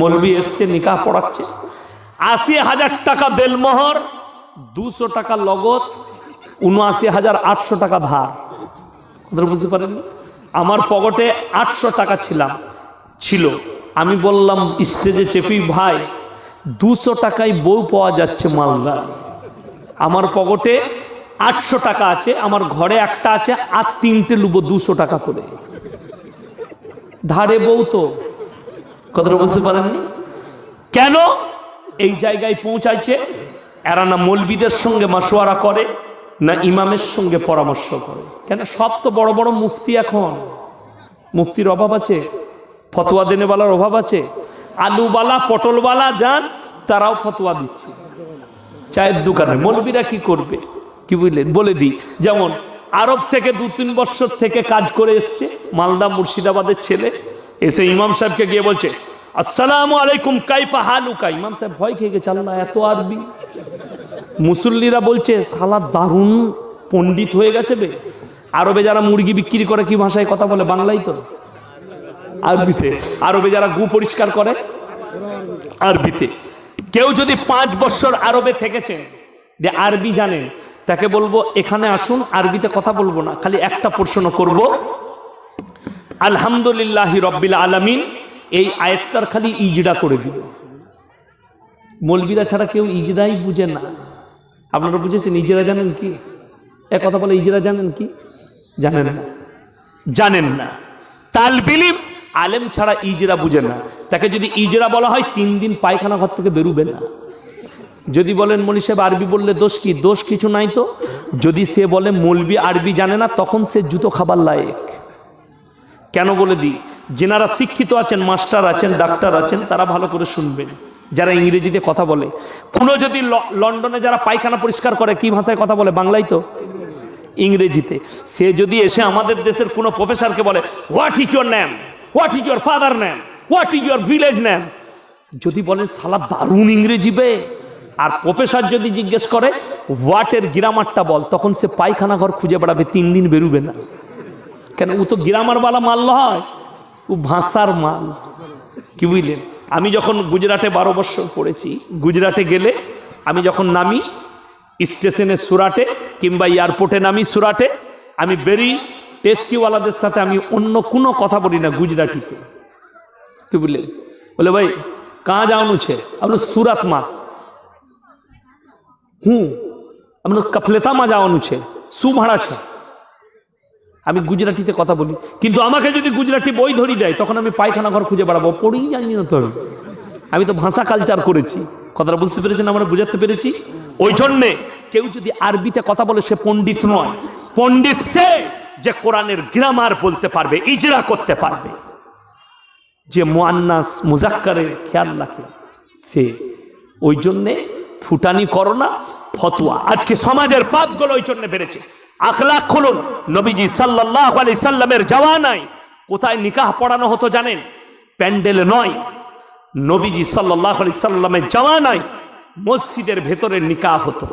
মলবি এসছে, নিকাহ পড়াচ্ছে। আশি হাজার টাকা দেলমোহর, দুশো টাকা লগত উনআশি হাজার আটশো টাকা ধার। কথাটা বুঝতে পারেননি? আমার পকেটে আটশো টাকা ছিলাম, ছিল। আমি বললাম, স্টেজে চেপি ভাই, দুশো টাকায় বউ পাওয়া যাচ্ছে মালদা আমার পকেটে আটশো টাকা আছে, আমার ঘরে একটা আছে, আর তিনটে লুবো দুশো টাকা করে। ধারে বউ তো। কথাটা বুঝতে পারেননি? কেন? এই জায়গায় পৌঁছাইছে, এরা না মলবিদের সঙ্গে মাসোয়ারা করে, না ইমামের সঙ্গে পরামর্শ করে। কেন? সব তো বড় বড় মুফতি এখন। মুফতির অভাব আছে, ফতোয়া দেনেওয়ালার অভাব আছে। আলুবালা পটলবালা যান, তারাও ফতোয়া দিচ্ছে। চায়ের দোকানে মৌলবীরা কি করবে? কি বুঝলেন? বলে দিই, যেমন আরব থেকে দু তিন বছর থেকে কাজ করে এসছে, মালদা মুর্শিদাবাদের ছেলে। এসে ইমাম সাহেবকে গিয়ে বলছে, আসসালামু আলাইকুম কাইপা হালুকা। ইমাম সাহেব ভয় খেয়ে গেছে, আল্লাহ, এত আরবি। মুসল্লিরা বলছে সালা দারুণ পণ্ডিত হয়ে গেছে বে। আরবে যারা মুরগি বিক্রি করে কি ভাষায় কথা বলে? বাংলাই তো। আরবিতে। আরবে যারা গু পরিষ্কার করে? আরবিতে। কেউ যদি পাঁচ বছর আরবে থেকেছেন, যে আরবি জানেন, তাকে বলব, এখানে আসুন, আরবিতে কথা বলব না, খালি একটা প্রশ্ন করব। আলহামদুলিল্লাহ রব্বিল আলামিন, এই আয়াতটার খালি ইজরা করে দিব মলবিরা ছাড়া কেউ ইজরাই বুঝে না। আপনারা বুঝেছেন ইজরা জানেন কি? এক কথা বলে ইজরা জানেন কি? জানেন না। জানেন না। তালবিলিম, আলেম ছাড়া ইজরা বুঝে না। তাকে যদি ইজরা বলা হয়, তিন দিন পায়খানা ঘর থেকে বেরুবে না। যদি বলেন মনি সাহেব, আরবি বললে দোষ কি? দোষ কিছু নাই তো। যদি সে বলে, মলবি আরবি জানে না, তখন সে জুতো খাবার লায়েক। কেন বলে দিই? যেনারা শিক্ষিত আছেন, মাস্টার আছেন, ডাক্তার আছেন, তারা ভালো করে শুনবেন। যারা ইংরেজিতে কথা বলে। কোনো যদি লন্ডনে যারা পায়খানা পরিষ্কার করে, কি ভাষায় কথা বলে? বাংলাই তো? ইংরেজিতে। সে যদি এসে আমাদের দেশের কোনো প্রফেসরকে বলে what is your name what is your father name what is your village name যদি বলেন সালা দারুণ ইংরেজি বে। আর প্রফেসর যদি জিজ্ঞেস করে হোয়াটের গ্রামারটা বল? তখন সে পায়খানা ঘর খুঁজে বেড়াবে, তিন দিন বেরুবে না। কেন? ও তো গ্রামার বালা মাল হয় ও ভাষার মাল। কি বুঝলেন? আমি যখন গুজরাটে বারো বছর পড়েছি, গুজরাটে গেলে আমি যখন নামি, স্টেশনে সুরাটে কিংবা এয়ারপোর্টে নামি সুরাটে, আমি বেরি টেস্কিওয়ালাদের সাথে আমি অন্য কোনো কথা বলি না গুজরাটিতে। কি বুঝলেন? বলে, ভাই, কাঁ যাওয়ানু ছে? আপনার সুরাত মা। হুঁ আপনার কফলেতা মা যাওয়ানু ছে। সু ভাড়া ছে। আমি গুজরাটিতে কথা বলি। কিন্তু আমাকে যদি গুজরাটি বই ধরি দেয়, তখন আমি পায়খানা ঘর খুঁজে বেড়াবো। পড়েই জানি না তো আমি। তো ভাষা কালচার করেছি। কথাটা বুঝতে পেরেছেন আমরা? বুঝাতে পেরেছি? ওই জন্যে কেউ যদি আরবিতে কথা বলে, সে পণ্ডিত নয়। পণ্ডিত সে যে কোরআনের গ্রামার বলতে পারবে, ইজরা করতে পারবে। যে মোয়ান্নাস, মুজাক্কারের খেয়াল রাখে সে। ওই জন্যে ফুটানি করো না, ফতোয়া। আজকে সমাজের পাপগুলো ওই জন্য বেড়েছে। আখলাখ খুলুন। নবীজি সাল্লাহ আলি সাল্লামের যাওয়া নাই। কোথায় নিকাহ পড়ানো হতো জানেন? প্যান্ডেল নয়। নবীজি সাল্লাহ আলি সাল্লামের যাওয়া নাই, মসজিদের ভেতরে নিকাহ হতো।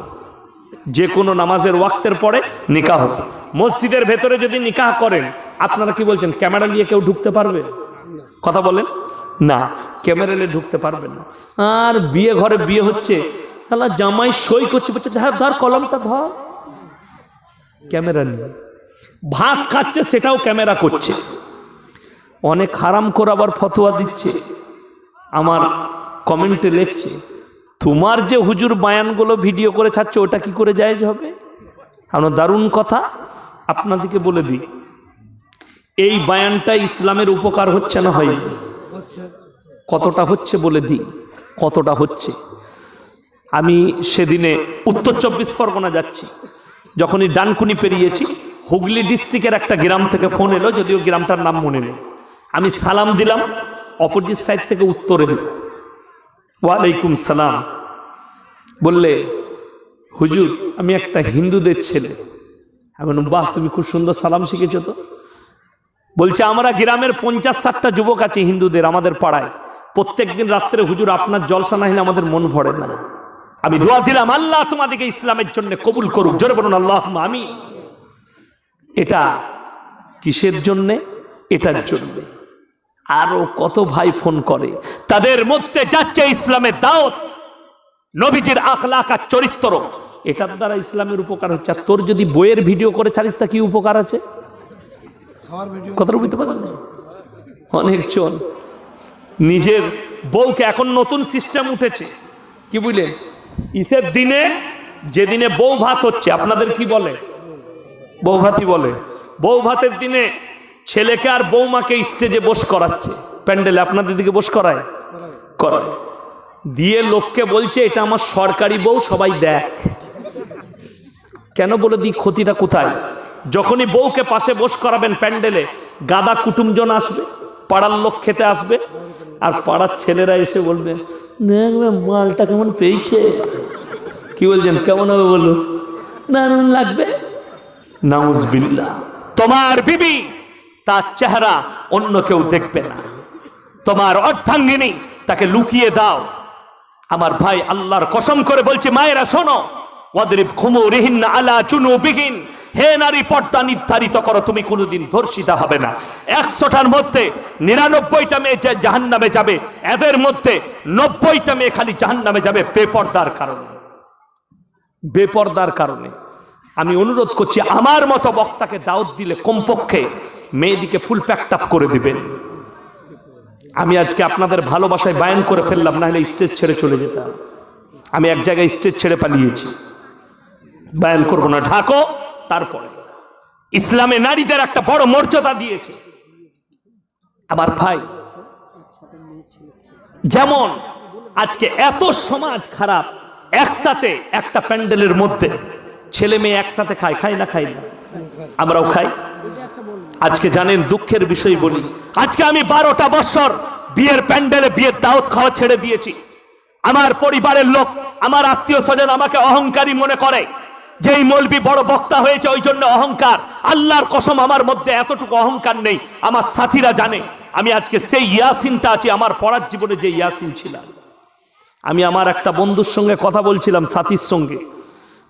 যে কোনো নামাজের ওয়াক্তের পরে নিকাহ হতো। মসজিদের ভেতরে যদি নিকাহ করেন, আপনারা কি বলছেন, ক্যামেরা নিয়ে কেউ ঢুকতে পারবে? কথা বলেন। না, ক্যামেরা নিয়ে ঢুকতে পারবেন না। আর বিয়ে ঘরে বিয়ে হচ্ছে, তাহলে জামাই সই করছে বলছে, ধর ধর, কলমটা ধর। ক্যামেরা নিয়ে। ভাত খাচ্ছে, সেটাও ক্যামেরা করছে। অনেক হারাম করে আবার ফতোয়া দিচ্ছে। আমার কমেন্টে লিখছে, তোমার যে হুজুর বায়ানগুলো ভিডিও করে ছাড়ছে, ওটা কি করে জায়েজ হবে? আমরা দারুণ কথা আপনাদেরকে বলে দিই। এই বায়ানটা ইসলামের উপকার হচ্ছে না হয় কতটা হচ্ছে বলে দিই? কতটা হচ্ছে? আমি সেদিনে উত্তর চব্বিশ পরগনা যাচ্ছি। যখনই ডানকুনি পেরিয়েছি, হুগলি ডিস্ট্রিক্টের একটা গ্রাম থেকে ফোন এলো, যদিও গ্রামটার নাম মনে নেই। আমি সালাম দিলাম, অপোজিট সাইড থেকে উত্তর এলো, ওয়ালাইকুম সালাম। বললে, হুজুর, আমি একটা হিন্দুদের ছেলে। আমি বাহ, তুমি খুব সুন্দর সালাম শিখেছো তো। বলছে, আমরা গ্রামের পঞ্চাশ ষাটটা যুবক আছে হিন্দুদের, আমাদের পাড়ায়। প্রত্যেক দিন রাত্রে হুজুর, আপনার জলসা না হলে আমাদের মন ভরে না। আমি দোয়া দিলাম আল্লাহ তোমাদেরকে ইসলামের জন্য কবুল করুক। জোরে বলুন আল্লাহ আমি এটা কিসের জন্যে? এটার জন্যে। আরও কত ভাই ফোন করে তাদের মধ্যে যাচ্ছে ইসলামের দাওত নবীজির আখলাক আর চরিত্র। এটার দ্বারা ইসলামের উপকার হচ্ছে। আর তোর যদি বইয়ের ভিডিও করে ছাড়িস তা কি উপকার আছে? কথাটা বুঝতে পারেন অনেকজন। নিজের বউকে এখন নতুন সিস্টেম উঠেছে। কি বুঝলেন? ইসের দিনে যেদিনে বউ ভাত হচ্ছে আপনাদের কি বলে? বউ ভাতই বলে। বউ ভাতের দিনে ছেলেকে আর বৌমাকে স্টেজে বস করাচ্ছে। প্যান্ডেলে আপনাদের দিকে বস করায়? করায়। দিয়ে লোককে বলছে এটা আমার সরকারি বউ সবাই দেখ। কেন বলে দিই ক্ষতিটা কোথায়? যখনই বউকে পাশে বস করাবেন প্যান্ডেলে গাদা কুটুমজন আসবে পাড়ার লোক খেতে আসবে আর পাড়ার ছেলেরা এসে বলবে দেখবে মালটা কেমন পেয়েছে? কি বলছেন? কেমন হবে বলুন? দারুণ লাগবে। নাউজবিল্লা তোমার বিবি, তার চেহারা অন্য কেউ দেখবে না। তোমার অর্থাঙ্গিনী তাকে লুকিয়ে দাও। আমার ভাই আল্লাহর কসম করে বলছে, মায়েরা, শোনো। ওয়াদরিব খুমু রিহিন আলা চুনু বিহীন হে নারী, পর্দা নির্ধারিত করো, তুমি কোনোদিন ধর্ষিতা হবে না। একশোটার মধ্যে নিরানব্বইটা মেয়ে যে জাহান নামে যাবে, এদের মধ্যে নব্বইটা মেয়ে খালি জাহান নামে যাবে, বেপর্দার কারণে। বেপর্দার কারণে। আমি অনুরোধ করছি, আমার মতো বক্তাকে দাওয়াত দিলে কমপক্ষে মেয়েদিকে ফুল প্যাকটাপ করে দিবেন। আমি আজকে আপনাদের ভালোবাসায় বায়ান করে ফেললাম না হলে স্টেজ ছেড়ে চলে যেতাম। আমি এক জায়গায় স্টেজ ছেড়ে পালিয়েছি। বায়ান করব না। ঢাকো। তারপরে ইসলামে নারীদের একটা বড় মর্যাদা দিয়েছে। আমার ভাই, যেমন আজকে এত সমাজ খারাপ, একসাথে একটা প্যান্ডেলের মধ্যে ছেলে মেয়ে একসাথে খায় খায় না খাই না? আমরাও খাই। আজকে জানেন, দুঃখের বিষয় বলি। আজকে আমি বারোটা বছর বিয়ের প্যান্ডেলে বিয়ের দাওয়াত খাওয়া ছেড়ে দিয়েছি। আমার পরিবারের লোক, আমার আত্মীয় স্বজন আমাকে অহংকারী মনে করে। যেই মলবি বড় বক্তা হয়েছে, ওই জন্য অহংকার। আল্লাহর কসম আমার মধ্যে এতটুকু অহংকার নেই। আমার সাথীরা জানে, আমি আজকে সেই ইয়াসিনটা আছি, আমার পড়ার জীবনে যে ইয়াসিন ছিলাম। আমি আমার একটা বন্ধুর সঙ্গে কথা বলছিলাম, সাথীর সঙ্গে।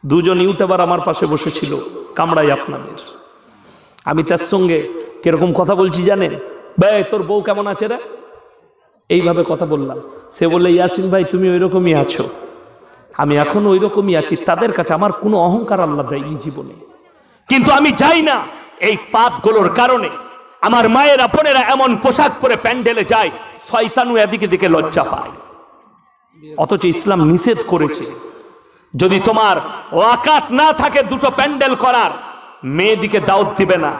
দুজন ইউটিউবার আমার পাশে বসেছিল, কামড়াই আপনাদের। আমি তার সঙ্গে কীরকম কথা বলছি জানেন? ভাই তোর বউ কেমন আছে রে? এইভাবে কথা বললাম। সে বললে, ইয়াসিন ভাই, তুমি ওই রকমই আছো। আমি এখন ওই রকমই আছি। তাদের কাছে আমার কোনো অহংকার আল্লাহ দেয় এই জীবনে। কিন্তু আমি যাই না এই পাপগুলোর কারণে। আমার মায়ের বোনেরা এমন পোশাক পরে প্যান্ডেলে যায় শয়তানু এদিকে দিকে লজ্জা পায়। অথচ ইসলাম নিষেধ করেছে, যদি তোমার ওয়াকাত না থাকে দুটো প্যান্ডেল করার, মেয়েদিকে দাওয়াত দিবে না।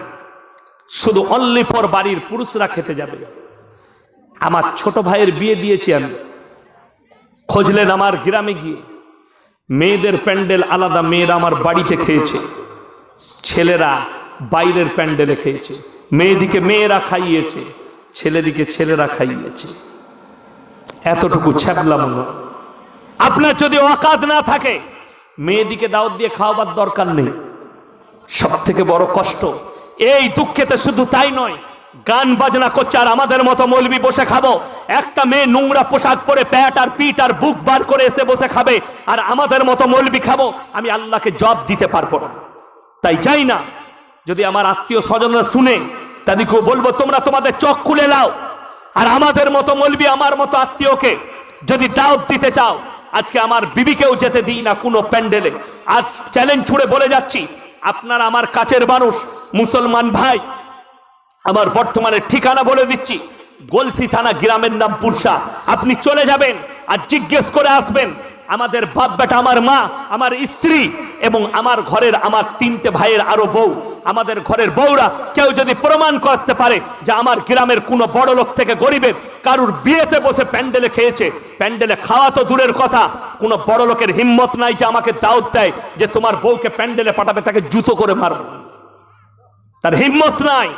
শুধু অনলি পর বাড়ির পুরুষরা খেতে যাবে। আমার ছোট ভাইয়ের বিয়ে দিয়েছি আমি। খোঁজলেন আমার গ্রামে গিয়ে। মেয়েদের প্যান্ডেল আলাদা, মেয়েরা আমার বাড়িতে খেয়েছে। ছেলেরা বাইরের প্যান্ডেলে খেয়েছে। মেয়েদিকে মেয়েরা খাইয়েছে, ছেলেদিকে ছেলেরা খাইয়েছে। এতটুকু ছ্যাপলাম না আপনার যদি অকাত না থাকে, মেয়েদিকে দাওয়াত দিয়ে খাওয়াবার দরকার নেই। সব থেকে বড় কষ্ট, এই দুঃখেতে শুধু তাই নয় গান বাজনা করছে আর আমাদের মতো মৌলবি বসে খাব। একটা মেয়ে নোংরা পোশাক পরে প্যাট আর পিট আর বুক বার করে এসে বসে খাবে আর আমাদের মতো মৌলবি খাব, আমি আল্লাহকে জব দিতে পারব না। তাই যাই না, যদি আমার আত্মীয় স্বজনরা শুনে, তাদেরকেও বলব, তোমরা তোমাদের চোখ খুলে নাও। আর আমাদের মতো মলবি আমার মতো আত্মীয়কে যদি দাওয়াত দিতে চাও, আজকে আমার বিবিকেও যেতে দিই না কোনো প্যান্ডেলে। আজ চ্যালেঞ্জ ছুড়ে বলে যাচ্ছি, আপনার আমার কাছের মানুষ, মুসলমান ভাই আমার বর্তমানে ঠিকানা বলে দিচ্ছি, গলসি থানা গ্রামের নাম পুরসা। আপনি চলে যাবেন আর জিজ্ঞেস করে আসবেন, আমাদের বাপ বেটা আমার মা, আমার স্ত্রী এবং আমার ঘরের আমার তিনটে ভাইয়ের আরও বউ। আমাদের ঘরের বউরা কেউ যদি প্রমাণ করতে পারে যে আমার গ্রামের কোনো বড় লোক থেকে গরিবের কারুর বিয়েতে বসে প্যান্ডেলে খেয়েছে, প্যান্ডেলে খাওয়া তো দূরের কথা, কোনো বড় লোকের হিম্মত নাই যে আমাকে দাওয়াত দেয় যে তোমার বউকে প্যান্ডেলে পাঠাবে, তাকে জুতো করে মারব। তার হিম্মত নাই।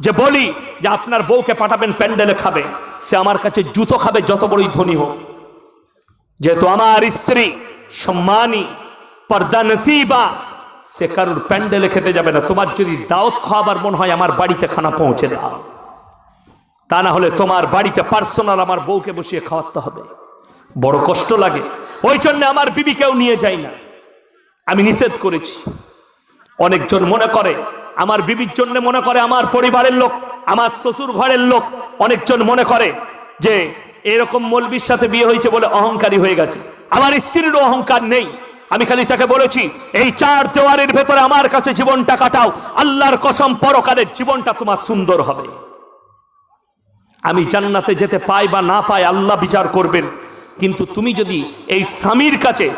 যে বলি যে আপনার বউকে পাঠাবেন প্যান্ডেলে খাবে, সে আমার কাছে জুতো খাবে যত বড়ই ধনী হোক। যেহেতু আমার স্ত্রী সম্মানী, পর্দা নসিবা, সে কারুর প্যান্ডেলে খেতে যাবে না। তোমার যদি দাওয়াত খাওয়াবার মন হয়, আমার বাড়িতে খানা পৌঁছে দাও। তা না হলে তোমার বাড়িতে পার্সোনাল আমার বউকে বসিয়ে খাওয়াতে হবে। বড় কষ্ট লাগে। ওই জন্য আমার বিবিকেও নিয়ে যাই না। আমি নিষেধ করেছি। অনেকজন মনে করে আমার বিবির জন্য মনে করে আমার পরিবারের লোক, আমার শ্বশুর ঘরের লোক, অনেকজন মনে করে যে এরকম মলবির সাথে বিয়ে হয়েছে বলে অহংকারী হয়ে গেছে। আমার স্ত্রীরও অহংকার নেই। আমি খালি তাকে বলেছি, এই চার দেওয়ারের ভেতরে আমার কাছে জীবনটা কাটাও। আল্লাহর কসম পরকালের জীবনটা তোমার সুন্দর হবে। আমি জান্নাতে যেতে পাই বা না পাই আল্লাহ বিচার করবেন। কিন্তু তুমি যদি এই স্বামীর কাছে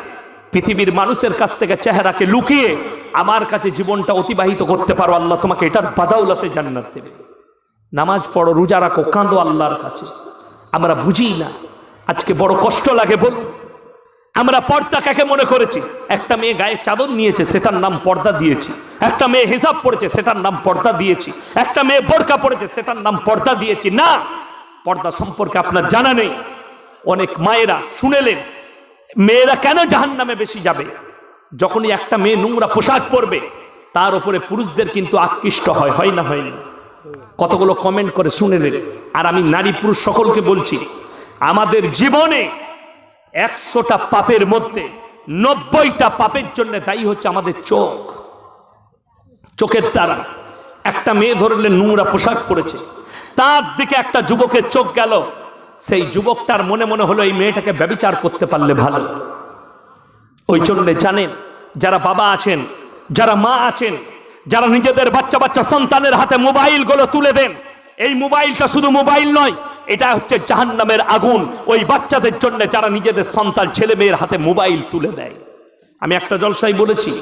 পৃথিবীর মানুষের কাছ থেকে চেহারাকে লুকিয়ে আমার কাছে জীবনটা অতিবাহিত করতে পারো, আল্লাহ তোমাকে এটার বাদাউলাতে জান্নাত দেবে। নামাজ পড়ো, রোজা রাখো, কাঁদো আল্লাহর কাছে। আমরা বুঝি না, আজকে বড় কষ্ট লাগে বলুন। আমরা পর্দা কাকে মনে করেছি? একটা মেয়ে গায়ে চাদর নিয়েছে, সেটার নাম পর্দা দিয়েছি। একটা মেয়ে হিসাব পড়েছে সেটার নাম পর্দা দিয়েছি। একটা মেয়ে বোরকা পড়েছে সেটার নাম পর্দা দিয়েছি। না, পর্দা সম্পর্কে আপনার জানা নেই। অনেক মায়েরা শুনেলেন, মেয়েরা কেন জাহান নামে বেশি যাবে? যখনই একটা মেয়ে নোংরা পোশাক পরবে, তার উপরে পুরুষদের কিন্তু আকৃষ্ট হয় হয় না হয় না। কতগুলো কমেন্ট করে শুনে শুনেলেন। আর আমি নারী পুরুষ সকলকে বলছি, আমাদের জীবনে একশোটা পাপের মধ্যে নব্বইটা পাপের জন্য দায়ী হচ্ছে আমাদের চোখ। চোখের দ্বারা। একটা মেয়ে ধরলে নোংরা পোশাক পরেছে, তার দিকে একটা যুবকের চোখ গেল, সেই যুবকটার মনে মনে হলো এই মেয়েটাকে ব্যবিচার করতে পারলে ভালো। ওই জন্যে জানেন, যারা বাবা আছেন, যারা মা আছেন, যারা নিজেদের বাচ্চা বাচ্চা সন্তানের হাতে মোবাইলগুলো তুলে দেন, এই মোবাইলটা শুধু মোবাইল নয়, এটা হচ্ছে জাহান্নামের আগুন। ওই বাচ্চাদের জন্য যারা নিজেদের সন্তান, ছেলে মেয়ের হাতে মোবাইল তুলে দেয়। আমি একটা জলসাই বলেছি,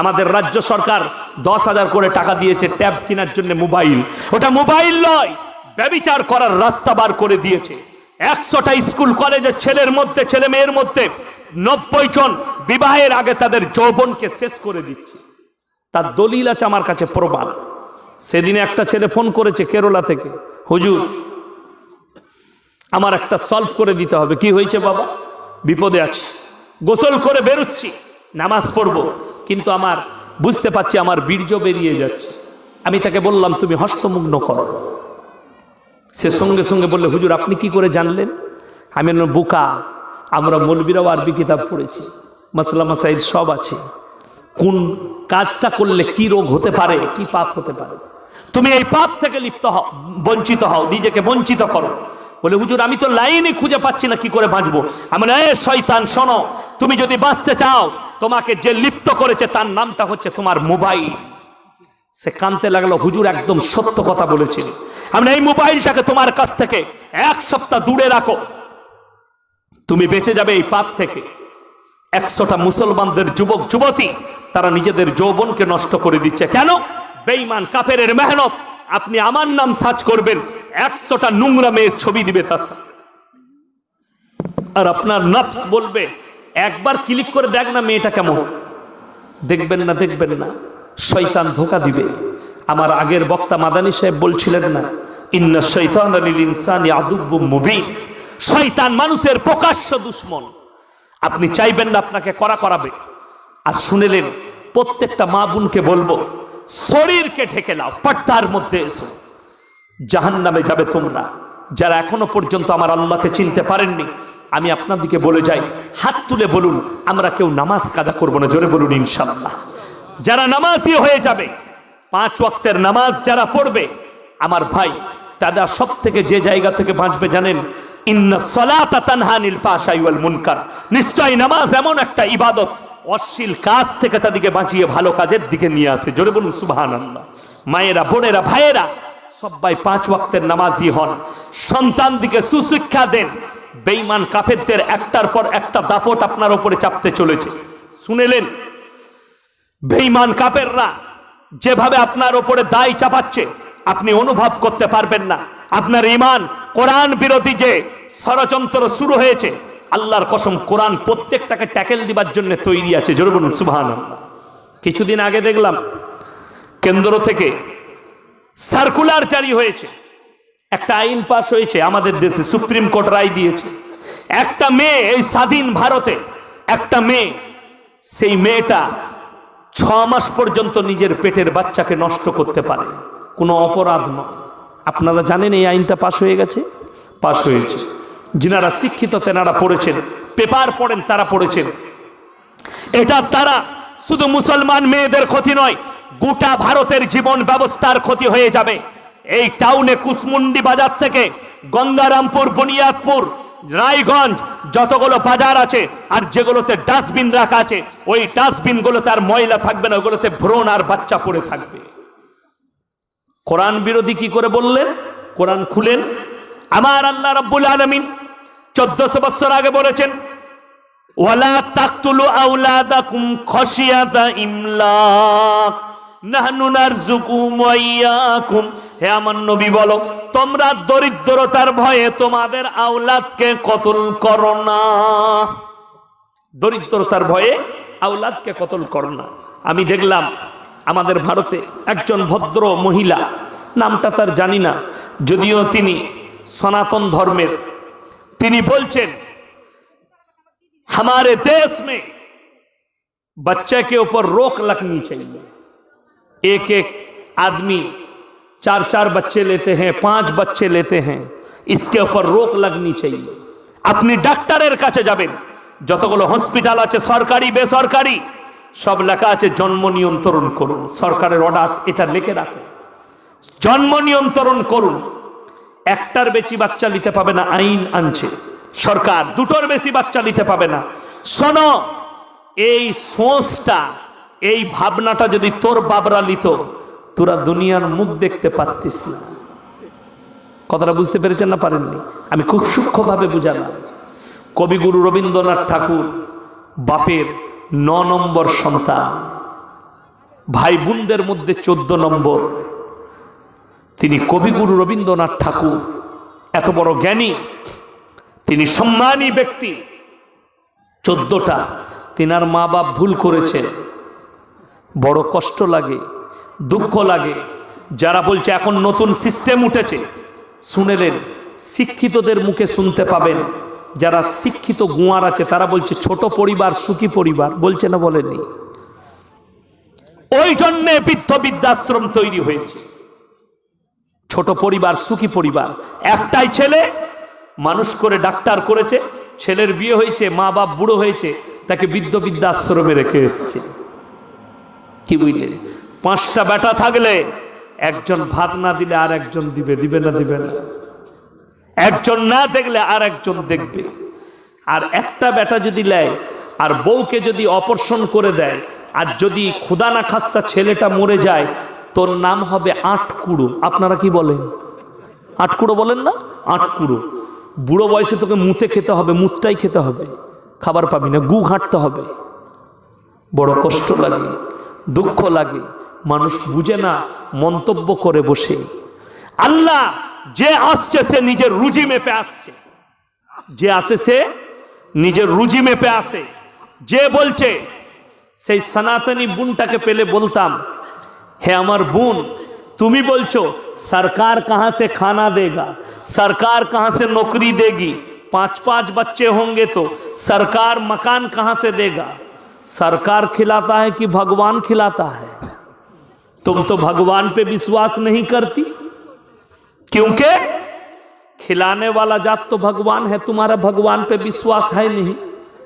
আমাদের রাজ্য সরকার দশ হাজার করে টাকা দিয়েছে ট্যাব কেনার জন্য মোবাইল। ওটা মোবাইল নয়, ব্যবিচার করার রাস্তা বার করে দিয়েছে। একশোটা স্কুল, কলেজের ছেলের মধ্যে, ছেলে মেয়ের মধ্যে নব্বই জন বিবাহের আগে তাদের যৌবনকে শেষ করে দিচ্ছে। তার দলিল আছে আমার কাছে প্রমাণ। সেদিনে একটা ছেলে ফোন করেছে কেরলা থেকে, হুজুর, আমার একটা সলভ করে দিতে হবে। কি হয়েছে বাবা? বিপদে আছে। গোসল করে বেরোচ্ছি, নামাজ পড়ব। কিন্তু আমার, বুঝতে পারছি আমার বীর্য বেরিয়ে যাচ্ছে। আমি তাকে বললাম, তুমি হস্তমুগ্ন করো। সে সঙ্গে সঙ্গে বললে, হুজুর, আপনি কি করে জানলেন? আমি বুকা আমরা মৌলবীরাও আরবি কিতাব পড়েছি মাসলা মাসাইল সব আছে। কোন কাজটা করলে কি রোগ হতে পারে, কি পাপ হতে পারে? তুমি এই পাপ থেকে লিপ্ত হও, বঞ্চিত হও, নিজেকে বঞ্চিত করো। বলে, হুজুর, আমি তো লাইনে খুঁজে পাচ্ছি না, কি করে বাঁচবো? আমি এ শয়তান, শোনো, তুমি যদি বাঁচতে চাও, তোমাকে যে লিপ্ত করেছে, তার নামটা হচ্ছে তোমার মোবাইল। সে কানতে লাগল, হুজুর একদম সত্য কথা বলেছিল আমরা এই মোবাইলটাকে তোমার কাছ থেকে এক সপ্তাহ দূরে রাখো তুমি বেঁচে যাবে এই পাপ থেকে। একশোটা মুসলমানদের যুবক, যুবতী, তারা নিজেদের যৌবনকে নষ্ট করে দিচ্ছে। কেন? বেঈমান, কাফেরের মেহনত। আপনি আমার নাম সার্চ করবেন, একশোটা নোংরা মেয়ের ছবি দিবে তার আর আপনার নফস বলবে, একবার ক্লিক করে দেখ না মেয়েটা কেমন। দেখবেন না দেখবেন না। শয়তান ধোকা দিবে। আমার আগের বক্তা মাদানী সাহেব বলছিলেন না, ইন্না শৈতান আলিল ইনসানি আদুব্বু মুবিন। শয়তান মানুষের প্রকাশ্য দুশ্মন। আপনি চাইবেন না আপনাকে করা করাবে। আর শুনেলেন, প্রত্যেকটা মা বোনকে বলব, শরীরকে ঢেকে নাও, পর্দার মধ্যে এসো। জাহান নামে যাবে তোমরা। যারা এখনও পর্যন্ত আমার আল্লাহকে চিনতে পারেননি, আমি আপনাদিকে বলে যাই, হাত তুলে বলুন, আমরা কেউ নামাজ কাদা করব না, জোরে বলুন ইনশাল্লাহ যারা নামাজই হয়ে যাবে, পাঁচ ওয়াক্তের নামাজ যারা পড়বে, আমার ভাই, দাদা সব থেকে যে জায়গা থেকে বাঁচবে জানেন নিশ্চয় নামাজ এমন একটা ইবাদত, অশ্লীল কাজ থেকে তাদেরকে বাঁচিয়ে ভালো কাজের দিকে নিয়ে আসে। জোরে বলুন, সুবহানাল্লাহ। মায়েরা, বোনেরা, ভাইয়েরা, সবাই পাঁচ ওয়াক্তের নামাজি হন। সন্তান দিকে সুশিক্ষা দেন। বেঈমান কাফেরদের একটার পর একটা দাপট আপনার উপরে চাপতে চলেছে। শুনেলেন? বেইমান কাপেররা যেভাবে আপনার ওপরে দায় চাপাচ্ছে আপনি অনুভব করতে পারবেন না। আপনার ইমান কোরআন বিরোধী যে ষড়যন্ত্র শুরু হয়েছে, আল্লাহর কসম কোরআন প্রত্যেকটাকে ট্যাকেল দিবার জন্য তৈরি আছে। জোরে সুবহান কিছুদিন আগে দেখলাম কেন্দ্র থেকে সার্কুলার জারি হয়েছে। একটা আইন পাশ হয়েছে, আমাদের দেশে সুপ্রিম কোর্ট রায় দিয়েছে। একটা মেয়ে, এই স্বাধীন ভারতে একটা মেয়ে, সেই মেয়েটা ছ মাস পর্যন্ত নিজের পেটের বাচ্চাকে নষ্ট করতে পারে। কোনো অপরাধ নয় আপনারা জানেন এই আইনটা পাশ হয়ে গেছে? পাশ হয়েছে। যিনারা শিক্ষিত, তেনারা পড়েছেন। পেপার পড়েন, তারা পড়েছেন। এটা তারা শুধু মুসলমান মেয়েদের ক্ষতি নয়, গোটা ভারতের জীবন ব্যবস্থার ক্ষতি হয়ে যাবে। এই টাউনে কুসমুন্ডি বাজার থেকে গঙ্গারামপুর, বুনিয়াদপুর, রায়গঞ্জ যতগুলো বাজার আছে, আর যেগুলোতে ডাস্টবিন রাখা আছে, ওই ডাস্টবিনগুলোতে আর ময়লা থাকবে না, ওগুলোতে ভ্রণ আর বাচ্চা পড়ে থাকবে। কোরআন বিরোধী কি করে বললেন? কোরআন খুলেন। আমার আল্লাহ রাব্বুল আলামিন চোদ্দশো বছর আগে বলেছেন, ওয়ালা তাকতুলু আউলাদাকুম খশিয়াতা ইমলাক হে আমার নবী বলো, তোমরা দরিদ্রতার ভয়ে তোমাদের আওলাদকে কতল করো না? দরিদ্রতার ভয়ে আওলাদকে কতল করো না। আমি দেখলাম আমাদের ভারতে একজন ভদ্র মহিলা নামটা তার জানি না যদিও তিনি সনাতন ধর্মের তিনি বলছেন हमारे देश में बच्चे के ऊपर रोक लगनी चाहिए एक एक आदमी चार चार बच्चे लेते हैं पांच बच्चे लेते हैं इसके ऊपर रोक लगनी चाहिए আপনি ডাক্তারের কাছে যাবেন যতগুলো হসপিটাল আছে সরকারি বেসরকারি সব লেখা আছে, জন্ম নিয়ন্ত্রণ করুন। সরকারের অর্ডার এটা লিখে রাখুন জন্ম নিয়ন্ত্রণ করুন। একটার বেশি বাচ্চা নিতে পাবে না, আইন আনছে। সরকার দুটোর বেশি বাচ্চা নিতে পাবে না। শোনো, এই সোচটা, এই ভাবনাটা যদি তোর বাবরা নিত, তোরা দুনিয়ার মুখ দেখতে পারতিস না। কথাটা বুঝতে পেরেছেন না পারেননি? আমি খুব সূক্ষ্মভাবে বুঝালাম। কবিগুরু রবীন্দ্রনাথ ঠাকুর বাপের ন নম্বর সন্তান। ভাই বোনদের মধ্যে চোদ্দ নম্বর। তিনি কবিগুরু রবীন্দ্রনাথ ঠাকুর। এত বড় জ্ঞানী। তিনি সম্মানী ব্যক্তি। চোদ্দটা। তিনার মা বাপ ভুল করেছে। বড় কষ্ট লাগে, দুঃখ লাগে। যারা বলছে, এখন নতুন সিস্টেম উঠেছে। শুনেলেন, শিক্ষিতদের মুখে শুনতে পাবেন। যারা শিক্ষিত গুয়ার আছে, তারা বলছে, ছোট পরিবার, সুখী পরিবার। বলছে না, বলেনি। ওই জন্যে বৃদ্ধ বৃদ্ধাশ্রম তৈরি হয়েছে। ছোট পরিবার, সুখী পরিবার। একটাই ছেলে মানুষ করে ডাক্তার করেছে, ছেলের বিয়ে হয়েছে, মা বাপ বুড়ো হয়েছে, তাকে বৃদ্ধ বৃদ্ধাশ্রমে রেখে এসছে। কি বুঝলেন? পাঁচটা বেটা থাকলে একজন ভাত না দিলে আর একজন দিবে দিবে না দিবে না। একজন না দেখলে আর একজন দেখবে। আর একটা বেটা যদি নেয়, আর বউকে যদি অপর্ষণ করে দেয়, আর যদি ক্ষুদা না খাস্তা ছেলেটা মরে যায়, তোর নাম হবে আটকুড়ো। আপনারা কি বলেন? আটকুড়ো বলেন না? আটকুড়ো। বুড়ো বয়সে তোকে মুতে খেতে হবে, মুতটাই খেতে হবে। খাবার পাবি না, গু ঘাঁটতে হবে। বড় কষ্ট লাগে, দুঃখ লাগে। মানুষ বুঝে না মন্তব্য করে বসে। আল্লাহ যে আসছে সে নিজের রুজি মেপে আসছে যে আসে সে নিজের রুজি মেপে আসে যে বলছে সেই সনাতনী বোনটাকে পেলে বলতাম হে আমার বোন তুমি বলছো सरकार कहाँ से खाना देगा सरकार कहाँ से नौकरी देगी पांच पांच बच्चे होंगे तो सरकार मकान कहाँ से देगा सरकार खिलाता है कि भगवान खिलाता है तुम तो भगवान पे विश्वास नहीं करती क्योंकि खिलाने वाला जात तो भगवान है तुम्हारा भगवान पे विश्वास है नहीं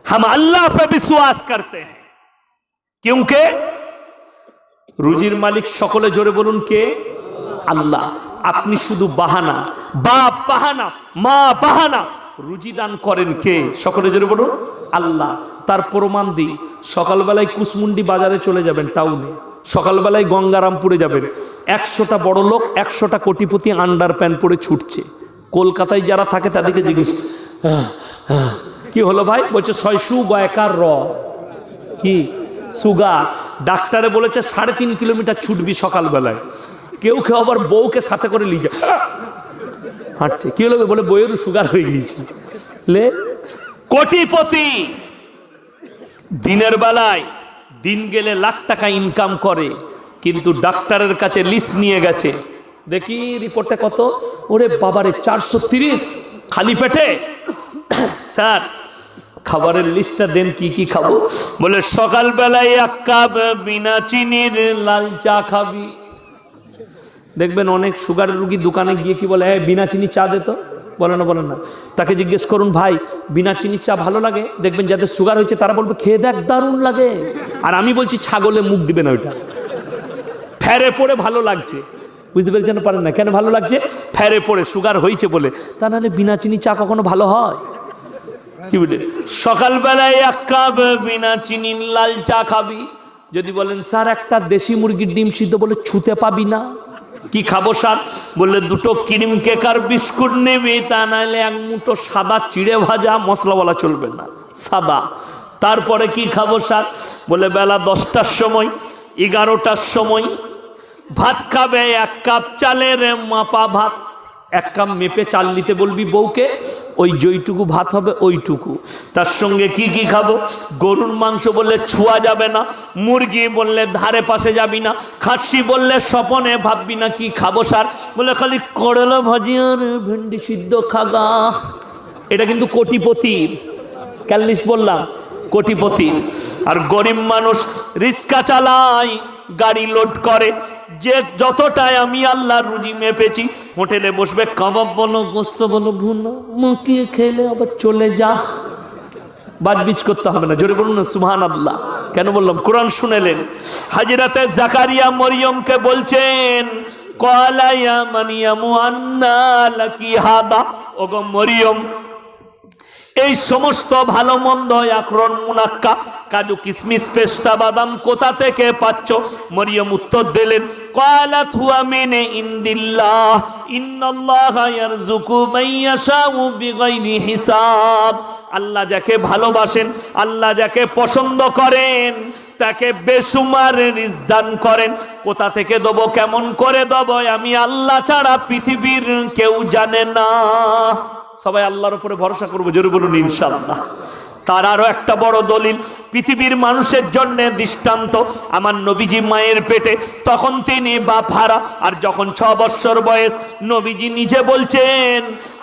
हम अल्लाह पे विश्वास करते हैं क्योंकि রুজির মালিক সকলে জোরে বলুন কে আল্লাহ আপনি শুধু বাহানা বাপ বাহানা মা বাহানা রুজি দান করেন কে সকলে জোরে বলুন আল্লাহ তার প্রমাণ দিই সকালবেলায় কুসমুন্ডি বাজারে চলে যাবেন টাউনে সকালবেলায় গঙ্গারামপুরে যাবেন। একশোটা বড় লোক একশোটা কোটিপতি আন্ডার প্যান্ট পরে ছুটছে। কলকাতায় যারা থাকে তাদেরকে জিজ্ঞেস "আহ, আহ, কি হলো ভাই? বলছে ছয়শু গয়কার র। কি? সুগার ডাক্তারে বলেছে সাড়ে তিন কিলোমিটার ছুটবি সকালবেলায়। কেউ কেউ আবার বউকে সাথে করে যায়। হাঁটছে। কি হলো? বলে বইয়েরও সুগার হয়ে গিয়েছে। লে? কোটিপতি দিনের বেলায় দিন গেলে লাখ টাকা ইনকাম করে, কিন্তু ডাক্তারের কাছে লিস্ট নিয়ে গেছে। দেখি রিপোর্টটা কত? ওরে বাবারে, চারশো খালি পেটে? স্যার, খাবারের লিস্টটা দেন, কি কি খাব? বলে, সকালবেলায় এক কাপ বিনা চিনির লাল চা খাবি। দেখবেন অনেক সুগারের রুগী দোকানে গিয়ে কি বলে হ্যাঁ বিনা চিনি চা দে তো। বলে না বলে না। তাকে জিজ্ঞেস করুন, ভাই, বিনা চিনির চা ভালো লাগে? দেখবেন যাদের সুগার হয়েছে, তারা বলবে, খেয়ে দেখ, দারুণ লাগে। আর আমি বলছি, ছাগলে মুখ দিবে না ওইটা। ফেরে পড়ে ভালো লাগছে। বুঝতে পেরেছেন পারেন না? কেন ভালো লাগছে? ফেরে পড়ে সুগার হয়েছে বলে। তা নাহলে বিনা চিনি চা কখনো ভালো হয়? কি বলে? সকালবেলায় এক কাপ বিনা চিনি লাল চা খাবি। যদি বলেন, স্যার, একটা দেশি মুরগির ডিম সিদ্ধ বলে ছুতে পাবি না। কি খাব সার বললে, দুটো ক্রিম কেকার বিস্কুট নেবে, তা নাহলে এক মুঠো সাদা চিড়ে ভাজা মশলা বলা চলবে না। সাদা। তারপরে কি খাব সার বলে বেলা দশটার সময়, এগারোটার সময় ভাত খাবে, এক কাপ চালের মাপা ভাত। এক কাপ মেপে চাল নিতে বলবি বউকে, ওই যেইটুকু ভাত হবে ওইটুকু। তার সঙ্গে কি কি খাব? গরুর মাংস বললে ছোঁয়া যাবে না, মুরগি বললে ধারে পাশে যাবি না, খাসি বললে স্বপনে ভাববি না কি খাব সার। বলে খালি করলা ভাজি আর ভেন্ডি সিদ্ধ খাগা এটা কিন্তু কোটিপতির ক্যালিস্ট বললাম, কোটিপতি। আর গরিব মানুষ রিক্সা চালায়, গাড়ি লোড করে যে যতটাই আমি আল্লাহর রুজি মেপেছি, হোটেলে বসবে, কাবাব বলো, গোস্ত বলো, ভুনো মুখিয়ে খেলে আবার চলে যা। বাজবিজ করতে হবে না, জোরে বলুন না সুহান আল্লাহ কেন বললাম? কোরআন শুনেলেন। হাজিরাতে জাকারিয়া মরিয়মকে বলছেন কলাইয়া মানিয়ামু আন্না লাকি হাদা? ওগো মরিয়ম এই সমস্ত ভালো মন্দ আখরণ মুনাক্কা। কাজু কিসমিস, পেস্তা, বাদাম কোথা থেকে পাচ্ছ? মরিয়ম উত্তর দিলেন কয়ালাত হুয়া মেনে ইন্দিল্লাহ, ইন্নাল্লাহ ইয়ারযুকু মাইয়াশাউ বিগাইরি হিসাব। আল্লাহ যাকে ভালোবাসেন, আল্লাহ যাকে পছন্দ করেন, তাকে বেসুমার রিজ দান করেন। কোথা থেকে দেবো, কেমন করে দেবো, আমি আল্লাহ ছাড়া পৃথিবীর কেউ জানে না। সবাই আল্লাহর উপরে ভরসা করব জোরে বলুন ইনশাল্লাহ তার আরও একটা বড় দলিল, পৃথিবীর মানুষের জন্য দৃষ্টান্ত আমার নবীজি মায়ের পেটে। তখন তিনি বাপ হারা আর যখন ছ বৎসর বয়স, নবীজি নিজে বলছেন,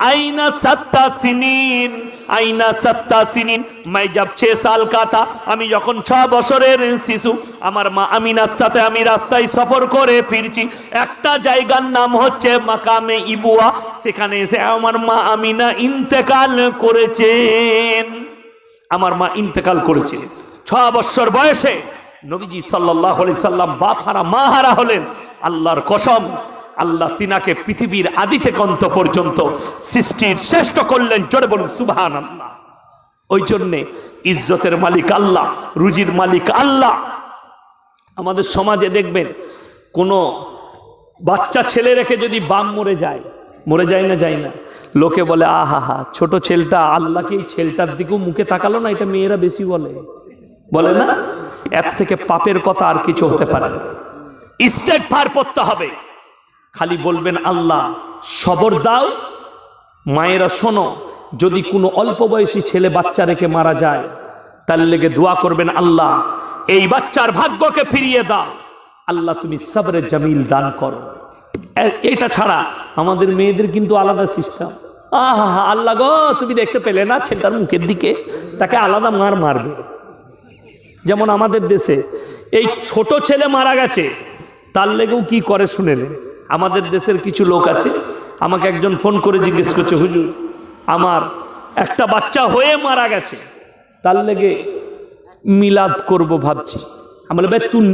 আইনা সাত্তা সিনিন, আইনা সাত্তা সিনিন মাই যাব ছে সাল কাথা, আমি যখন ছ বছরের শিশু, আমার মা আমিনার সাথে আমি রাস্তায় সফর করে ফিরছি। একটা জায়গার নাম হচ্ছে মাকামে ইবুয়া, সেখানে এসে আমার মা আমিনা ইন্তেকাল করেছেন। আমার মা ইন্তেকাল করেছে। ছ বৎসর বয়সে নবীজি সাল্লাহ সাল্লাম বাপ হারা মা হারা হলেন আল্লাহর কসম। আল্লাহ তিনাকে পৃথিবীর আদি থেকে অন্ত পর্যন্ত সৃষ্টির শ্রেষ্ঠ করলেন, জোরে বলুন সুবহান আল্লাহ ওই জন্যে ইজ্জতের মালিক আল্লাহ, রুজির মালিক আল্লাহ। আমাদের সমাজে দেখবেন, কোনো বাচ্চা ছেলে রেখে যদি বাম মরে যায় মরে যায় না যায় না। লোকে বলে, আহা, হা, ছোট ছেলটা আল্লাহকে এই ছেলটার দিকেও মুখে তাকালো না, এটা মেয়েরা বেশি বলে। বলে না? এর থেকে পাপের কথা আর কিছু হতে পারে স্টেট পার করতে হবে। খালি বলবেন, আল্লাহ, সবর দাও। মায়েরা, শোনো, যদি কোনো অল্প বয়সী ছেলে বাচ্চা রেখে মারা যায়, তার লেগে দোয়া করবেন, আল্লাহ, এই বাচ্চার ভাগ্যকে ফিরিয়ে দাও। আল্লাহ, তুমি সবরে জামিল দান করো। এটা ছাড়া আমাদের মেয়েদের কিন্তু আলাদা সিস্টেম। আহা, আল্লাহ গো, তুমি দেখতে পেলে না ছেলেটার মুখের দিকে? তাকে আলাদা মার মারবে। যেমন আমাদের দেশে এই ছোট ছেলে মারা গেছে, তার লেগেও কি করে শুনেলেন আমাদের দেশের কিছু লোক আছে, আমাকে একজন ফোন করে জিজ্ঞেস করছে, হুজুর, আমার একটা বাচ্চা হয়ে মারা গেছে, তার লেগে মিলাদ করব ভাবছি। আমি বলে তুই